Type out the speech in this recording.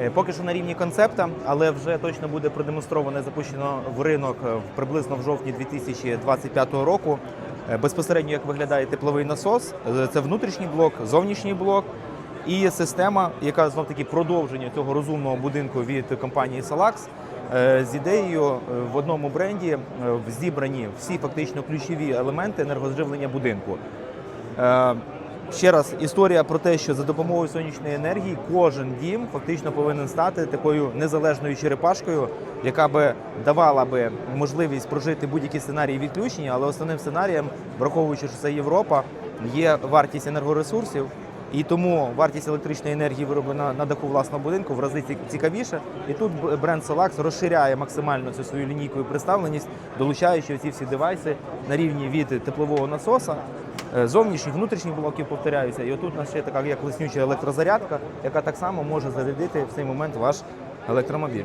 Е, Поки що на рівні концепта, але вже точно буде продемонстровано, запущено в ринок е, приблизно в жовтні 2025 року. Е, Безпосередньо як виглядає тепловий насос, це внутрішній блок, зовнішній блок і система, яка знов таки продовження цього розумного будинку від компанії Salax. З ідеєю в одному бренді зібрані всі фактично ключові елементи енергозживлення будинку. Ще раз історія про те, що за допомогою сонячної енергії кожен дім фактично повинен стати такою незалежною черепашкою, яка би давала би можливість прожити будь-які сценарії відключення, але основним сценарієм, враховуючи, що це Європа, є вартість енергоресурсів. І тому вартість електричної енергії вироблена на даху власного будинку в рази цікавіше. І тут бренд Solax розширяє максимально цю свою лінійку і представленість, долучаючи ці всі девайси на рівні від теплового насоса, зовнішніх, внутрішніх блоків повторяються. І отут у нас ще така як лиснюча електрозарядка, яка так само може зарядити в цей момент ваш електромобіль.